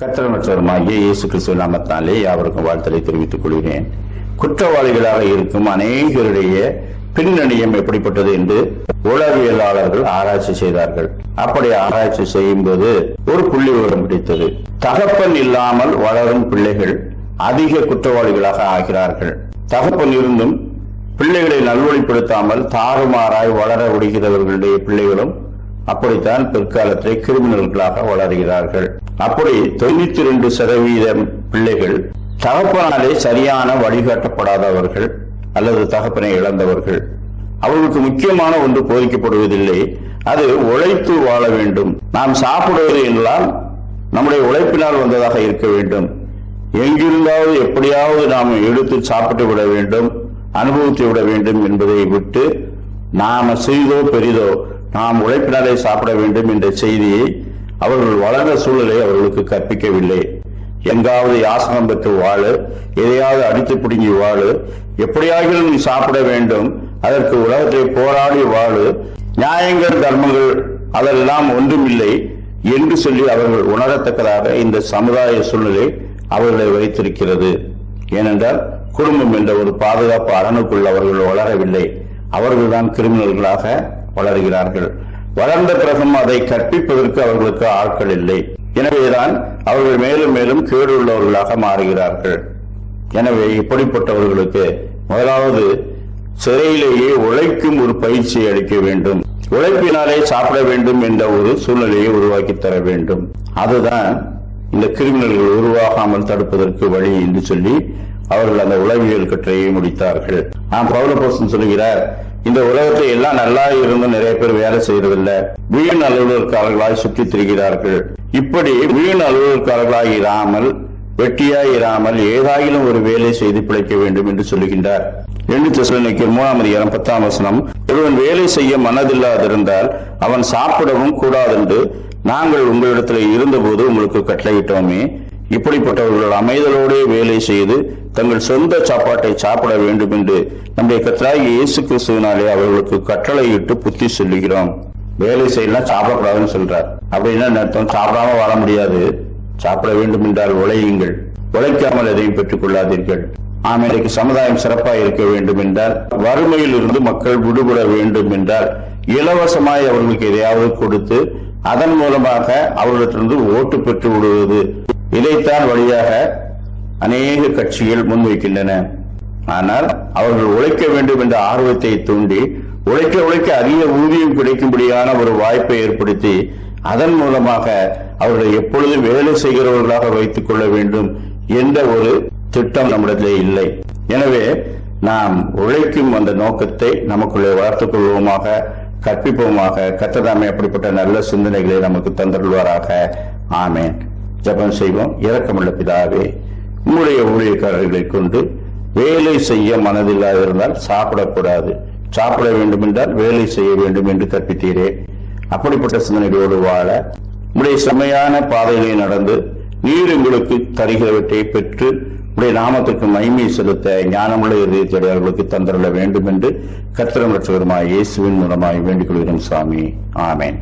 கத்திரமற்றவருமாகிய இயேசு கிறிஸ்துவ நாமத்தாலே யாவருக்கும் வாழ்த்தலை தெரிவித்துக் கொள்கிறேன். குற்றவாளிகளாக இருக்கும் அநேகருடைய பின்னணியம் எப்படிப்பட்டது என்று உளவியலாளர்கள் ஆராய்ச்சி செய்தார்கள். அப்படி ஆராய்ச்சி செய்யும்போது ஒரு புள்ளி விவரம் பிடித்தது தகப்பன் இல்லாமல் வளரும் பிள்ளைகள் அதிக குற்றவாளிகளாக ஆகிறார்கள். தகப்பன் இருந்தும் பிள்ளைகளை நல்வழிப்படுத்தாமல் தாறுமாறாய் வளர விடுகிறவர்களுடைய பிள்ளைகளும் அப்படித்தான் பிற்காலத்தில் கிரிமினல்களாக வளர்கிறார்கள். அப்படி தொண்ணூத்தி ரெண்டு சதவீதம் பிள்ளைகள் தகப்பனாலே சரியான வழிகாட்டப்படாதவர்கள் அல்லது தகப்பனை இழந்தவர்கள். அவர்களுக்கு முக்கியமான ஒன்று போதிக்கப்படுவதில்லை. அது உழைத்து வாழ வேண்டும். நாம் சாப்பிடுவது என்றால் நம்முடைய உழைப்பினால் வந்ததாக இருக்க வேண்டும். எங்கிருந்தாவது எப்படியாவது நாம் எடுத்து சாப்பிட்டு விட வேண்டும் அனுபவித்து விட வேண்டும் என்பதை விட்டு நாம செய்தோ பெரிதோ நாம் உழைப்பினாலே சாப்பிட வேண்டும் என்ற செய்தியை அவர்கள் வளர்ந்த சூழலை அவர்களுக்கு கற்பிக்கவில்லை. எங்காவது யாசனம் பெற்று வாழு எதையாவது அடித்து பிடுங்கி வாழு எப்படியாகிலும் நீ சாப்பிட வேண்டும் அதற்கு உலகத்தை போராடி வாழு நியாயங்கள் தர்மங்கள் அதெல்லாம் ஒன்றுமில்லை என்று சொல்லி அவர்கள் உணரத்தக்கதாக இந்த சமுதாய சூழ்நிலை அவர்களை வைத்திருக்கிறது. ஏனென்றால் குடும்பம் என்ற ஒரு பாதுகாப்பு அரணுக்குள் அவர்கள் வளரவில்லை. அவர்கள்தான் கிரிமினல்களாக வளர்கிறார்கள் வளர்ந்த பிறகும் அதை கற்பிப்பதற்கு அவர்களுக்கு ஆட்கள் இல்லை. எனவேதான் அவர்கள் மேலும் மேலும் கேடு உள்ளவர்களாக மாறுகிறார்கள். எனவே இப்படிப்பட்டவர்களுக்கு முதலாவது சிறையிலேயே உழைக்கும் ஒரு பயிற்சியை அளிக்க வேண்டும். உழைப்பினாலே சாப்பிட வேண்டும் என்ற ஒரு சூழ்நிலையை உருவாக்கி தர வேண்டும். அதுதான் இந்த கிரிமினல்கள் உருவாகாமல் தடுப்பதற்கு வழி என்று சொல்லி அவர்கள் அந்த உளவியல் கற்றையை முடித்தார்கள். நான் பௌலபோசன் சொல்கிறார் இந்த உலகத்தை எல்லாம் நல்லா இருந்தும் நிறைய பேர் வேலை செய்யறதில்ல. வீண் அலுவலர்காரர்களாய் சுற்றி திரிகிறார்கள். இப்படி வீண் அலுவலர்காரர்களாய் இராமல் வெட்டியாய் இராமல் ஏதாயிலும் ஒரு வேலை செய்து பிழைக்க வேண்டும் என்று சொல்லுகின்றார். எண்ணு தெசலோனிக்கு மூணாம் அதிகாரம் பத்தாம் வசனம் ஒருவன் வேலை செய்ய மனதில்லாதிருந்தால் அவன் சாப்பிடவும் கூடாதென்று நாங்கள் உங்களிடத்தில் இருந்தபோது உங்களுக்கு கட்டளையிட்டோமே. இப்படிப்பட்டவர்கள் அமைதலோடே வேலை செய்து தங்கள் சொந்த சாப்பாட்டை சாப்பிட வேண்டும் என்று நம்முடைய கத்தராகி இயேசு கிறிஸ்துவினாலே அவர்களுக்கு கட்டளையிட்டு புத்தி சொல்லுகிறோம். வேலை செய்யலாம் சாப்பிடக்கூடாதுன்னு சொல்றார். அப்படின்னா அர்த்தம்? சாப்பிடாம வாழ முடியாது. சாப்பிட வேண்டும் என்றால் உழையுங்கள். உழைக்காமல் எதையும் பெற்றுக் கொள்ளாதீர்கள். ஆம் இன்றைக்கு சமுதாயம் சிறப்பாக இருக்க வேண்டும் என்றால் வறுமையில் இருந்து மக்கள் விடுபட வேண்டும் என்றால் இலவசமாய் அவர்களுக்கு எதையாவது கொடுத்து அதன் மூலமாக அவர்களிடத்திலிருந்து ஓட்டு பெற்று விடுவது. இதைத்தான் வழியாக அநேக கட்சிகள் முன்வைக்கின்றன. ஆனால் அவர்கள் உழைக்க வேண்டும் என்ற ஆர்வத்தை தூண்டி உழைக்க உழைக்க அதிக ஊதியம் கிடைக்கும்படியான ஒரு வாய்ப்பை ஏற்படுத்தி அதன் மூலமாக அவர்களை எப்பொழுதும் வேலை செய்கிறவர்களாக வைத்துக் கொள்ள வேண்டும் என்ற ஒரு திட்டம் நம்மிடத்திலே இல்லை. எனவே நாம் உழைக்கும் அந்த நோக்கத்தை நமக்குள்ளே வளர்த்துக் கொள்வோமாக. கற்பிப்போமாக கத்ததாமே அப்படிப்பட்ட நல்ல சிந்தனைகளை நமக்கு தந்தருள்வாராக. ஆமேன். ஜெபம் செய்வோம். இரக்கமுள்ள பிதாவே உங்களுடைய ஊழியக்காரர்களை கொண்டு வேலை செய்ய மனதில்லாதிருந்தால் சாப்பிடக்கூடாது. சாப்பிட வேண்டும் என்றால் வேலை செய்ய வேண்டும் என்று கற்பித்தீரே. அப்படிப்பட்ட சிந்தனைகளோடு வாழ உங்களுடைய செம்மையான பாதைகளை நடந்து நீர் உங்களுக்கு தருகிறவற்றை பெற்று உடைய நாமத்துக்கு மகிமை செலுத்த ஞானமுள்ள இதயத்தோடு அவர்களுக்கு தந்தருள வேண்டும் என்று கத்திரம் ரட்சகருமாய் இயேசுவின் மூலமாய் வேண்டிக் கொள்கிறோம் சுவாமி. ஆமேன்.